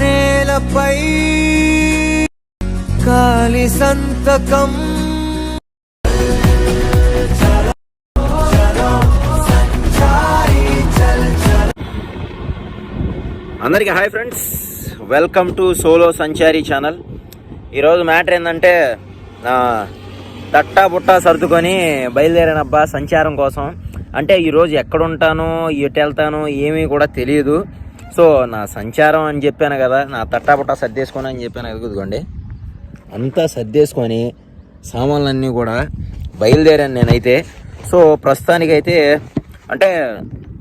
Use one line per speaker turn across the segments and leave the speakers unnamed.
నేలపై కాలి సంతకం.
అందరికీ hi friends. Welcome to solo Sanchari channel. ఈరోజు మ్యాటర్ ఏంటంటే తట్టా బుట్టా సర్దుకొని బయలుదేరానబ్బా సంచారం కోసం. అంటే ఈరోజు ఎక్కడుంటాను ఎటు వెళ్తానో ఏమీ కూడా తెలియదు. సో నా సంచారం అని చెప్పాను కదా నా తట్టాపుట్టా సర్దేసుకొని అని చెప్పాను కదా కుదుకోండి అంతా సర్దేసుకొని సామాన్లన్నీ కూడా బయలుదేరాను నేనైతే. సో ప్రస్తుతానికైతే అంటే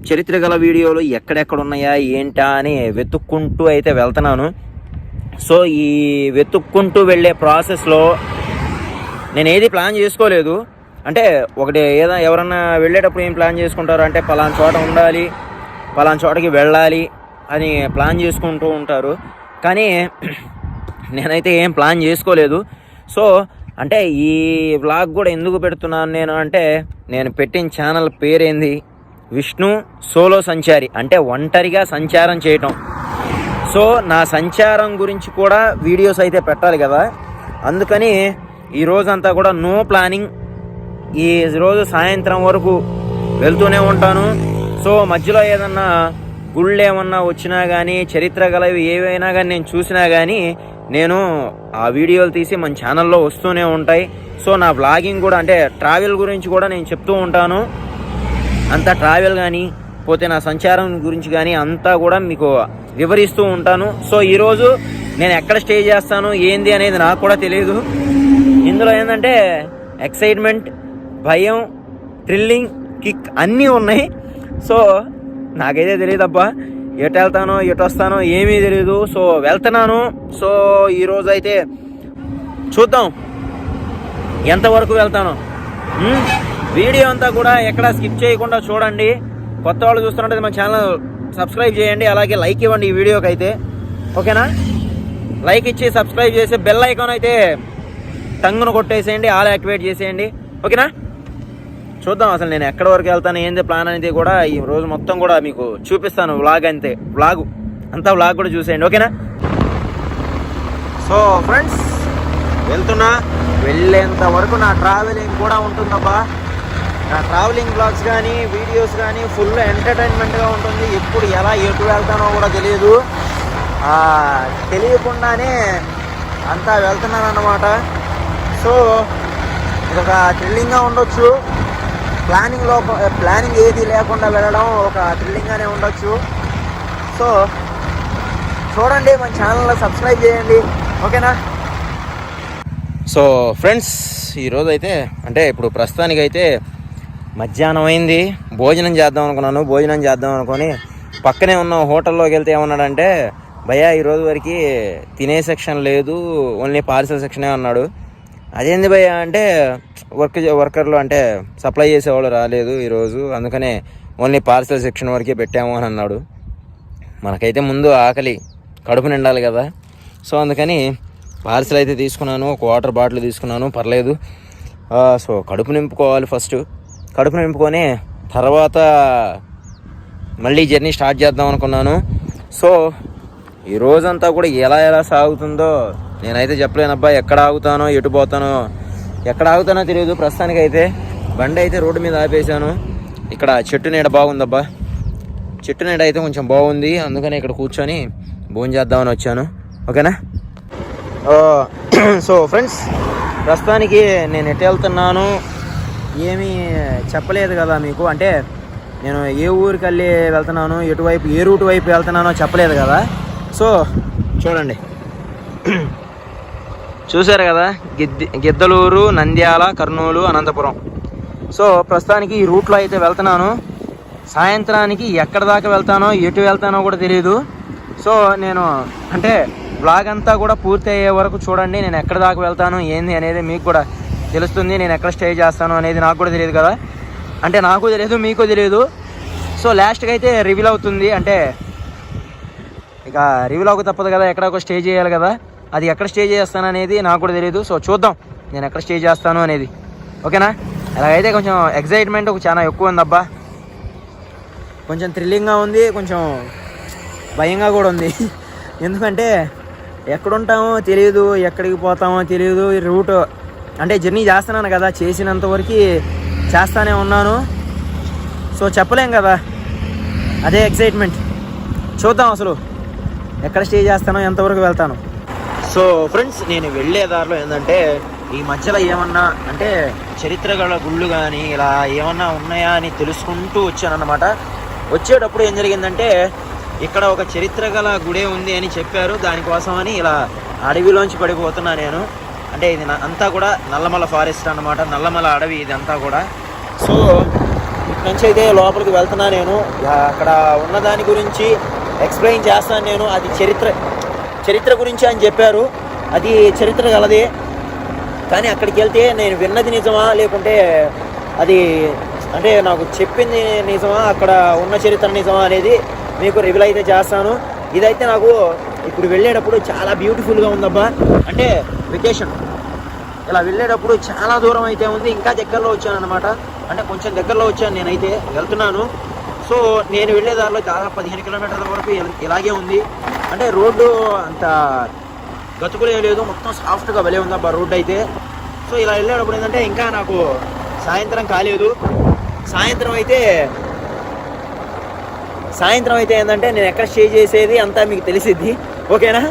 చరిత్ర గల వీడియోలు ఎక్కడెక్కడ ఉన్నాయా ఏంటా అని వెతుక్కుంటూ అయితే వెళ్తున్నాను. సో ఈ వెతుక్కుంటూ వెళ్ళే ప్రాసెస్లో నేను ఏది ప్లాన్ చేసుకోలేదు. అంటే ఒకటి ఏదైనా ఎవరన్నా వెళ్ళేటప్పుడు ఏం ప్లాన్ చేసుకుంటారు? అంటే పలానా చోట ఉండాలి పలానా చోటకి వెళ్ళాలి అని ప్లాన్ చేసుకుంటూ ఉంటారు. కానీ నేనైతే ఏం ప్లాన్ చేసుకోలేదు. సో అంటే ఈ వ్లాగ్ కూడా ఎందుకు పెడుతున్నాను నేను అంటే నేను పెట్టిన ఛానల్ పేరేంది? విష్ణు సోలో సంచారి. అంటే ఒంటరిగా సంచారం చేయటం. సో నా సంచారం గురించి కూడా వీడియోస్ అయితే పెట్టాలి కదా. అందుకని ఈ రోజంతా కూడా నో ప్లానింగ్. ఈ రోజు సాయంత్రం వరకు వెళ్తూనే ఉంటాను. సో మధ్యలో ఏదన్నా గుళ్ళు ఏమన్నా వచ్చినా కానీ చరిత్ర గలవి ఏవైనా కానీ నేను చూసినా కానీ నేను ఆ వీడియోలు తీసి మన ఛానల్లో వస్తూనే ఉంటాయి. సో నా బ్లాగింగ్ కూడా అంటే ట్రావెల్ గురించి కూడా నేను చెప్తూ ఉంటాను. అంత ట్రావెల్ కానీ పోతే నా సంచారం గురించి కానీ అంతా కూడా మీకు వివరిస్తూ ఉంటాను. సో ఈరోజు నేను ఎక్కడ స్టే చేస్తాను ఏంది అనేది నాకు కూడా తెలియదు ఇందులో ఏంటంటే ఎక్సైట్మెంట్ భయం థ్రిల్లింగ్ కిక్ అన్నీ ఉన్నాయి. సో నాకైతే తెలియదబ్బా ఎటు వెళ్తానో ఎటు వస్తానో ఏమీ తెలియదు సో వెళ్తున్నాను. సో ఈరోజు అయితే చూద్దాం. ఎంతవరకు వెళ్తాను. వీడియో అంతా కూడా ఎక్కడ స్కిప్ చేయకుండా చూడండి. కొత్త వాళ్ళు చూస్తున్నట్టు మన ఛానల్ సబ్స్క్రైబ్ చేయండి. అలాగే లైక్ ఇవ్వండి ఈ వీడియోకి అయితే. ఓకేనా? లైక్ ఇచ్చి సబ్స్క్రైబ్ చేసి బెల్ ఐకాన్ అయితే టంగును కొట్టేసేయండి. ఆల్ యాక్టివేట్ చేసేయండి. ఓకేనా? చూద్దాం అసలు నేను ఎక్కడ వరకు వెళ్తాను ఏంది ప్లాన్ అనేది కూడా ఈ రోజు మొత్తం కూడా మీకు చూపిస్తాను వ్లాగ్ అంతే. వ్లాగ్ అంతా వ్లాగ్ కూడా చూసేయండి ఓకేనా? సో ఫ్రెండ్స్ వెళ్తున్నా. వెళ్ళేంత వరకు నా ట్రావెలింగ్ కూడా ఉంటుందబ్బా. నా ట్రావెలింగ్ బ్లాగ్స్ కానీ వీడియోస్ కానీ ఫుల్ ఎంటర్టైన్మెంట్గా ఉంటుంది. ఎప్పుడు ఎలా ఎటు వెళ్తానో కూడా తెలియదు. తెలియకుండానే అంతా వెళ్తున్నాను అన్నమాట సో ఇదొక థ్రిల్లింగ్గా ఉండొచ్చు. ప్లానింగ్లో ప్లానింగ్ ఏది లేకుండా వెళ్ళడం ఒక థ్రిల్లింగ్గానే ఉండొచ్చు. సో చూడండి మన ఛానల్లో సబ్స్క్రైబ్ చేయండి. ఓకేనా? సో ఫ్రెండ్స్ ఈరోజు అయితే అంటే ఇప్పుడు ప్రస్తుతానికి అయితే మధ్యాహ్నం అయింది. భోజనం చేద్దాం అనుకున్నాను. భోజనం చేద్దాం అనుకొని పక్కనే ఉన్న హోటల్లోకి వెళ్తే ఏమన్నాడంటే భయ్యా ఈరోజు వరకు తినే సెక్షన్ లేదు. ఓన్లీ పార్సల్ సెక్షనే అన్నాడు. అదేంది భయ్యా అంటే వర్క్ వర్కర్లు అంటే సప్లై చేసేవాళ్ళు రాలేదు ఈరోజు అందుకనే ఓన్లీ పార్సల్ సెక్షన్ వరకే పెట్టాము అని అన్నాడు. మనకైతే ముందు ఆకలి కడుపు నిండాలి కదా. సో అందుకని పార్సల్ అయితే తీసుకున్నాను ఒక వాటర్ బాటిల్ తీసుకున్నాను పర్లేదు. సో కడుపు నింపుకోవాలి ఫస్ట్. కడుపు నింపుకొని తర్వాత మళ్ళీ జర్నీ స్టార్ట్ చేద్దాం అనుకున్నాను. సో ఈ రోజంతా కూడా ఎలా ఎలా సాగుతుందో నేనైతే చెప్పలేనబ్బా ఎక్కడ ఆగుతానో ఎటు పోతానో. ఎక్కడ ఆగుతానో తెలియదు. ప్రస్తుతానికైతే బండి అయితే రోడ్డు మీద ఆపేశాను. ఇక్కడ చెట్టు నీడ బాగుందబ్బా. చెట్టు నీడ అయితే కొంచెం బాగుంది. అందుకని ఇక్కడ కూర్చొని భోజనం చేద్దామని వచ్చాను. ఓకేనా? సో ఫ్రెండ్స్ ప్రస్తుతానికి నేను ఎటు వెళ్తున్నాను ఏమీ చెప్పలేదు కదా మీకు. అంటే నేను ఏ ఊరికి వెళ్ళి వెళ్తున్నాను ఎటువైపు ఏ రూట్ వైపు వెళ్తున్నానో చెప్పలేదు కదా. సో చూడండి. చూశారు కదా? గిద్ది గిద్దలూరు నంద్యాల కర్నూలు అనంతపురం. సో ప్రస్తుతానికి ఈ రూట్లో అయితే వెళ్తున్నాను. సాయంత్రానికి ఎక్కడ దాకా వెళ్తానో ఎటు వెళ్తానో కూడా తెలియదు సో నేను అంటే బ్లాగ్ అంతా కూడా పూర్తి అయ్యే వరకు చూడండి. నేను ఎక్కడ దాకా వెళ్తాను ఏంది అనేది మీకు కూడా తెలుస్తుంది. నేను ఎక్కడ స్టే చేస్తాను అనేది నాకు కూడా తెలియదు కదా. అంటే నాకు తెలియదు మీకు తెలియదు సో లాస్ట్కి అయితే రివీల్ అవుతుంది. అంటే ఇక రివీల్ అవ్వక తప్పదు కదా ఎక్కడ ఒక స్టే చేయాలి కదా. అది ఎక్కడ స్టే చేస్తాను అనేది నాకు కూడా తెలియదు సో చూద్దాం నేను ఎక్కడ స్టే చేస్తాను అనేది. ఓకేనా? అలాగైతే కొంచెం ఎగ్జైట్మెంట్ చాలా ఎక్కువ ఉంది అబ్బా కొంచెం థ్రిల్లింగ్గా ఉంది కొంచెం భయంగా కూడా ఉంది. ఎందుకంటే ఎక్కడుంటామో తెలియదు ఎక్కడికి పోతామో తెలియదు రూట్ అంటే జర్నీ చేస్తున్నాను కదా చేసినంత వరకు చేస్తానే ఉన్నాను. సో చెప్పలేం కదా అదే ఎక్సైట్మెంట్ చూద్దాం అసలు ఎక్కడ స్టే చేస్తానో ఎంతవరకు వెళ్తాను. సో ఫ్రెండ్స్ నేను వెళ్ళే దారిలో ఏంటంటే ఈ మధ్యలో ఏమన్నా అంటే చరిత్ర గల గుళ్ళు కానీ ఇలా ఏమన్నా ఉన్నాయా అని తెలుసుకుంటూ వచ్చానన్నమాట. వచ్చేటప్పుడు ఏం జరిగిందంటే ఇక్కడ ఒక చరిత్ర గల గుడే ఉంది అని చెప్పారు. దానికోసమని ఇలా అడవిలోంచి పడిపోతున్నా నేను. అంటే ఇది నా- అంతా కూడా నల్లమల ఫారెస్ట్ అన్నమాట. నల్లమల అడవి ఇది అంతా కూడా. సో ఇక్కడి నుంచి అయితే లోపలికి వెళ్తున్నా నేను. అక్కడ ఉన్న దాని గురించి ఎక్స్ప్లెయిన్ చేస్తాను నేను. అది చరిత్ర చరిత్ర గురించి అని చెప్పారు. అది చరిత్ర గలదే. కానీ అక్కడికి వెళ్తే నేను విన్నది నిజమా? లేకుంటే అది అంటే నాకు చెప్పింది నిజమా? అక్కడ ఉన్న చరిత్ర నిజమా అనేది మీకు రివీల్ అయితే చేస్తాను. ఇదైతే నాకు ఇప్పుడు వెళ్ళేటప్పుడు చాలా బ్యూటిఫుల్గా ఉందబ్బా. అంటే వెకేషన్ ఇలా వెళ్ళేటప్పుడు చాలా దూరం అయితే ఉంది. ఇంకా దగ్గరలో వచ్చాను అనమాట అంటే కొంచెం దగ్గరలో వచ్చాను నేనైతే. వెళ్తున్నాను. సో నేను వెళ్ళే దారిలో దాదాపు పదిహేను కిలోమీటర్ల వరకు ఇలాగే ఉంది. అంటే రోడ్డు అంత గతుకులే లేదు. మొత్తం సాఫ్ట్గా భలే ఉంది అబ్బా రోడ్డు అయితే. సో ఇలా వెళ్ళేటప్పుడు ఏంటంటే ఇంకా నాకు సాయంత్రం కాలేదు. సాయంత్రం అయితే సాయంత్రం అయితే ఏంటంటే నేను ఎక్కడ స్టే చేసేది అంతా మీకు తెలిసిద్ది. ఓకేనా?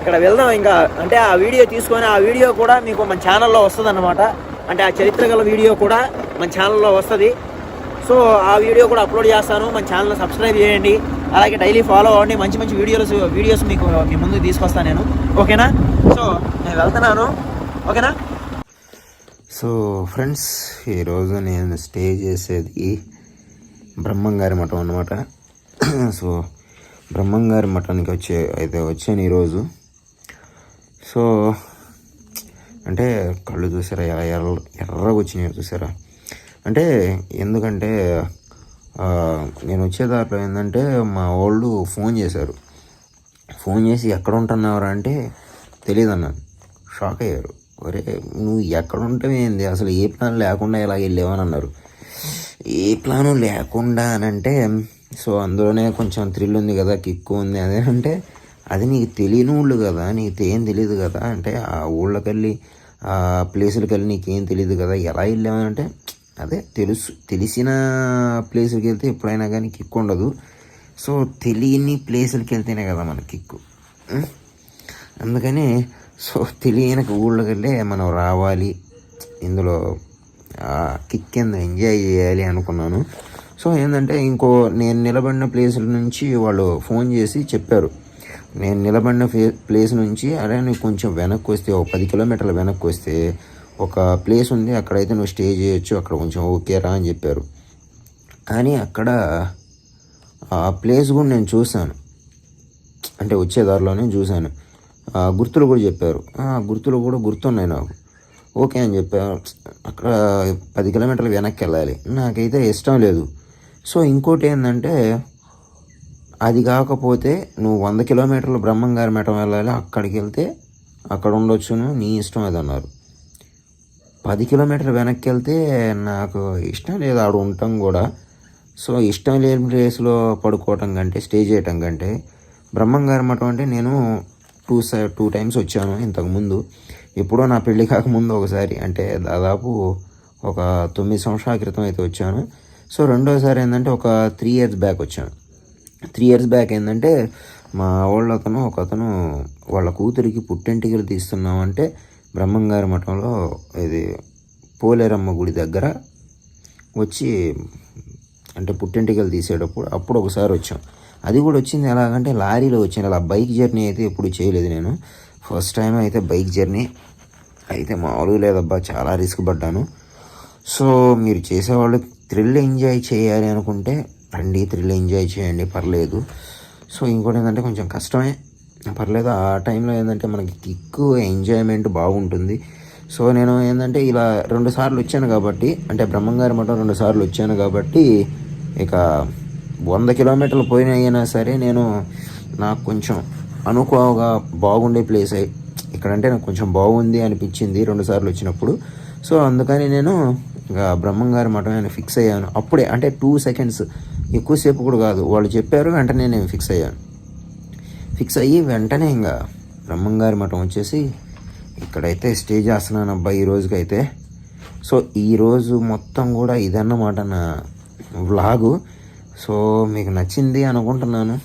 ఇక్కడ వెళ్దాం ఇంకా. అంటే ఆ వీడియో తీసుకొని ఆ వీడియో కూడా మీకు మన ఛానల్లో వస్తుంది అనమాట అంటే ఆ చరిత్ర గల వీడియో కూడా మన ఛానల్లో వస్తుంది. సో ఆ వీడియో కూడా అప్లోడ్ చేస్తాను. మన ఛానల్ సబ్స్క్రైబ్ చేయండి. అలాగే డైలీ ఫాలో అవ్వండి. మంచి మంచి వీడియోస్ వీడియోస్ మీకు మీ ముందు తీసుకొస్తాను నేను. ఓకేనా? సో నేను వెళ్తున్నాను. ఓకేనా? సో ఫ్రెండ్స్ ఈరోజు నేను స్టే చేసేది బ్రహ్మంగారి మఠం అన్నమాట. సో బ్రహ్మంగారి మఠానికి వచ్చే అయితే వచ్చాను ఈరోజు. సో అంటే కళ్ళు చూసారా? ఎలా ఎర్ర ఎర్రగా వచ్చినాయి చూసారా? అంటే ఎందుకంటే నేను వచ్చే దాంట్లో ఏంటంటే మా వాళ్ళు ఫోన్ చేశారు. ఫోన్ చేసి ఎక్కడ ఉంటున్నావురా అంటే తెలియదు అన్నాను షాక్ అయ్యారు. ఒరే నువ్వు ఎక్కడ ఏంది? అసలు ఏ ప్లాన్ లేకుండా ఇలా వెళ్ళావని అన్నారు. ఏ ప్లాను లేకుండా అని అంటే సో అందులోనే కొంచెం థ్రిల్ ఉంది కదా కిక్ ఉంది అదే అంటే అది నీకు తెలియని ఊళ్ళు కదా నీకు ఏం తెలియదు కదా అంటే ఆ ఊళ్ళకెళ్ళి ఆ ప్లేసులకి వెళ్ళి నీకేం తెలియదు కదా ఎలా వెళ్ళావని అంటే అదే తెలుసు తెలిసిన ప్లేసులకి వెళ్తే ఎప్పుడైనా కానీ కిక్ ఉండదు. సో తెలియని ప్లేసులకి వెళ్తేనే కదా మన కిక్కు. అందుకని సో తెలియని ఊళ్ళకెళ్ళే మనం రావాలి. ఇందులో కిక్ కింద ఎంజాయ్ చేయాలి అనుకున్నాను. సో ఏంటంటే ఇంకో నేను నిలబడిన ప్లేసుల నుంచి వాళ్ళు ఫోన్ చేసి చెప్పారు. నేను నిలబడిన ప్లేస్ నుంచి అరే నువ్వు కొంచెం వెనక్కి వస్తే ఒక పది కిలోమీటర్ల వెనక్కి వస్తే ఒక ప్లేస్ ఉంది. అక్కడైతే నువ్వు స్టే చేయొచ్చు. అక్కడ కొంచెం ఓకే రా అని చెప్పారు. కానీ అక్కడ ఆ ప్లేస్ కూడా నేను చూశాను. అంటే వచ్చే దారిలోనే చూశాను. ఆ గుర్తులు కూడా చెప్పారు. ఆ గుర్తులు కూడా గుర్తున్నాయి నాకు. ఓకే అని చెప్పారు అక్కడ పది కిలోమీటర్లు వెనక్కి వెళ్ళాలి. నాకైతే ఇష్టం లేదు. సో ఇంకోటి ఏంటంటే అది కాకపోతే నువ్వు వంద కిలోమీటర్లు బ్రహ్మంగారి మఠం వెళ్ళాలి. అక్కడికి వెళ్తే అక్కడ ఉండొచ్చును. నీ ఇష్టం అది అన్నారు పది కిలోమీటర్ వెనక్కి వెళ్తే నాకు ఇష్టం లేదు ఆడ ఉండటం కూడా. సో ఇష్టం లేని ప్లేస్లో పడుకోవటం కంటే స్టే చేయటం కంటే బ్రహ్మంగారి మఠం అంటే నేను టూ సై టూ టైమ్స్ వచ్చాను ఇంతకుముందు. ఎప్పుడో నా పెళ్ళి కాకముందు ఒకసారి అంటే దాదాపు ఒక తొమ్మిది సంవత్సరాల క్రితం అయితే వచ్చాను. సో రెండోసారి ఏంటంటే ఒక త్రీ ఇయర్స్ బ్యాక్ వచ్చాను. త్రీ ఇయర్స్ బ్యాక్ ఏంటంటే మా వాళ్ళతను ఒక అతను వాళ్ళ కూతురికి పుట్టెంటికలు తీస్తున్నామంటే బ్రహ్మంగారి మఠంలో ఇది పోలేరమ్మ గుడి దగ్గర వచ్చి అంటే పుట్టెంటికలు తీసేటప్పుడు అప్పుడు ఒకసారి వచ్చాం. అది కూడా వచ్చింది ఎలాగంటే లారీలో వచ్చింది అలా బైక్ జర్నీ అయితే ఎప్పుడు చేయలేదు నేను. ఫస్ట్ టైం అయితే బైక్ జర్నీ అయితే మామూలుగా లేదబ్బా చాలా రిస్క్ పడ్డాను. సో మీరు చేసేవాళ్ళు థ్రిల్ ఎంజాయ్ చేయాలి అనుకుంటే రండి థ్రిల్ ఎంజాయ్ చేయండి పర్లేదు. సో ఇంకోటి ఏంటంటే కొంచెం కష్టమే. పర్లేదు ఆ టైంలో ఏంటంటే మనకి ఎక్కువ ఎంజాయ్మెంట్ బాగుంటుంది. సో నేను ఏంటంటే ఇలా రెండు సార్లు వచ్చాను కాబట్టి అంటే బ్రహ్మంగారి మఠం రెండు సార్లు వచ్చాను కాబట్టి ఇక వంద కిలోమీటర్లు పోయిన అయినా సరే నేను నాకు కొంచెం అనుకోగా బాగుండే ప్లేస్ అయి ఇక్కడంటే నాకు కొంచెం బాగుంది అనిపించింది రెండు సార్లు వచ్చినప్పుడు. సో అందుకని నేను ఇక బ్రహ్మంగారి మఠం నేను ఫిక్స్ అయ్యాను. అప్పుడే అంటే టూ సెకండ్స్ ఎక్కువసేపు కూడా కాదు వాళ్ళు చెప్పారు వెంటనే నేను ఫిక్స్ అయ్యాను. ఫిక్స్ అయ్యి వెంటనే ఇంకా బ్రహ్మంగారి మఠం వచ్చేసి ఇక్కడైతే స్టే చేస్తున్నాను అబ్బా ఈ రోజుకైతే. సో ఈరోజు మొత్తం కూడా ఇదన్నమాట నా వ్లాగు. సో మీకు నచ్చింది అనుకుంటున్నాను.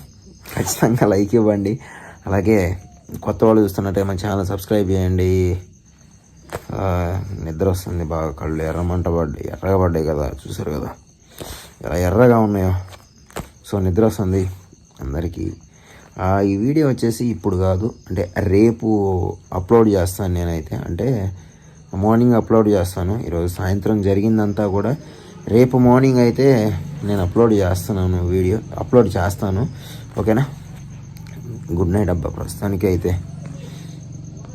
ఖచ్చితంగా లైక్ ఇవ్వండి. అలాగే కొత్త వాళ్ళు చూస్తున్నట్టే మన ఛానల్ సబ్స్క్రైబ్ చేయండి. నిద్ర వస్తుంది బాగా కళ్ళు ఎర్రమంట పడ్డాయి. ఎర్రగా పడ్డాయి కదా చూసారు కదా. ఎలా ఎర్రగా ఉన్నాయో. సో నిద్ర వస్తుంది అందరికీ. ఈ వీడియో వచ్చేసి ఇప్పుడు కాదు అంటే రేపు అప్లోడ్ చేస్తాను నేనైతే. అంటే మార్నింగ్ అప్లోడ్ చేస్తాను. ఈరోజు సాయంత్రం జరిగిందంతా కూడా రేపు మార్నింగ్ అయితే నేను అప్లోడ్ చేస్తున్నాను వీడియో. అప్లోడ్ చేస్తాను. ఓకేనా? గుడ్ నైట్ అబ్బా ప్రస్తుతానికి అయితే